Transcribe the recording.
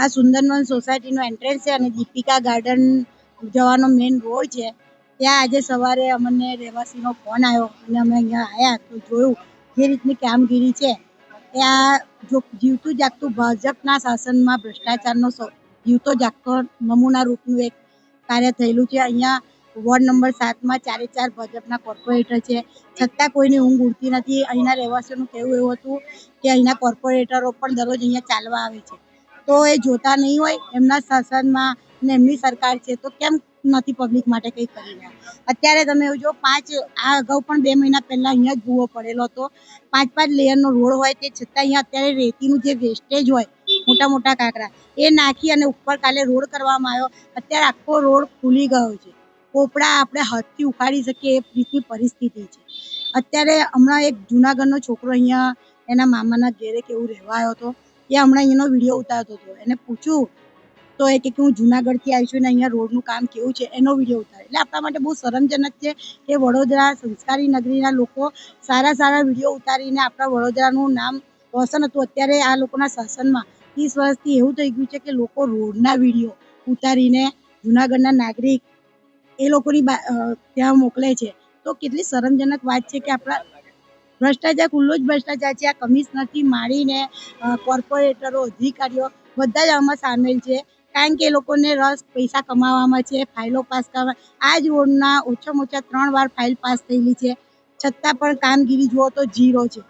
આ સુંદરવન સોસાયટીનો એન્ટ્રન્સ છે અને દીપિકા ગાર્ડન જવાનો મેઇન રોડ છે. ત્યાં આજે સવારે અમને રહેવાસીનો ફોન આવ્યો અને અમે અહીંયા આવ્યા તો જોયું જે રીતની કામગીરી છે. ત્યાં જો જીવતું જાગતું ભાજપના શાસનમાં ભ્રષ્ટાચારનો જીવતો જાગતો નમૂના રૂપનું એક કાર્ય થયેલું છે. અહીંયા વોર્ડ નંબર સાતમાં ચારે ચાર ભાજપના કોર્પોરેટર છે. છતાં કોઈની ઊંઘ ઉડતી નથી. અહીંના રહેવાસીઓનું કહેવું એવું હતું કે અહીંના કોર્પોરેટરો પણ દરરોજ અહીંયા ચાલવા આવે છે. તો એ જોતા નહીં હોય, એમના શાસનમાં ને એમની સરકાર છે, તો કેમ નથી પબ્લિક માટે કંઈ કરી રહ્યા? અત્યારે તમે જો, પાંચ, આ અગાઉ પણ બે મહિના પહેલા અહીંયા જ ભૂવો પડેલો હતો. પાંચ પાંચ લેયરનો રોડ હોય તે છતાં અહીંયા અત્યારે રેતીનું જે વેસ્ટેજ હોય, મોટા મોટા કાંકરા, એ નાખી અને ઉપર કાલે રોડ કરવામાં આવ્યો. અત્યારે આખો રોડ ખુલી ગયો છે. પોપડા આપણે હાથથી ઉખાડી શકીએ એ રીતની પરિસ્થિતિ છે. અત્યારે હમણાં એક જુનાગઢનો છોકરો અહીંયા એના મામાના ઘેરે કેવું રહેવા આવ્યો હતો. એ હમણાં એનો વીડિયો ઉતારતો હતો. એને પૂછ્યું તો એ કે હું જુનાગઢથી આવી છું ને અહીંયા રોડનું કામ કેવું છે? એનો વીડિયો ઉતારે. એટલે આપણા માટે બહુ શરમજનક છે કે વડોદરા સંસ્કારી નગરીના લોકો સારા સારા વીડિયો ઉતારીને આપણા વડોદરાનું નામ રોશન હતું. અત્યારે આ લોકોના શાસનમાં ત્રીસ વર્ષથી એવું થઈ ગયું છે કે લોકો રોડના વીડિયો ઉતારીને જુનાગઢના નાગરિક એ લોકોની ત્યાં મોકલે છે. તો કેટલી શરમજનક વાત છે કે આપણા ભ્રષ્ટાચાર ખુલ્લો જ ભ્રષ્ટાચાર છે. આ કમિશનરથી માંડીને કોર્પોરેટરો, અધિકારીઓ બધા જ આમાં સામેલ છે. કારણ કે એ લોકોને રસ પૈસા કમાવામાં છે, ફાઇલો પાસ કરવા. આ જ રોડના ઓછામાં ઓછા ત્રણ વાર ફાઇલ પાસ થયેલી છે. છતાં પણ કામગીરી જુઓ તો ઝીરો છે.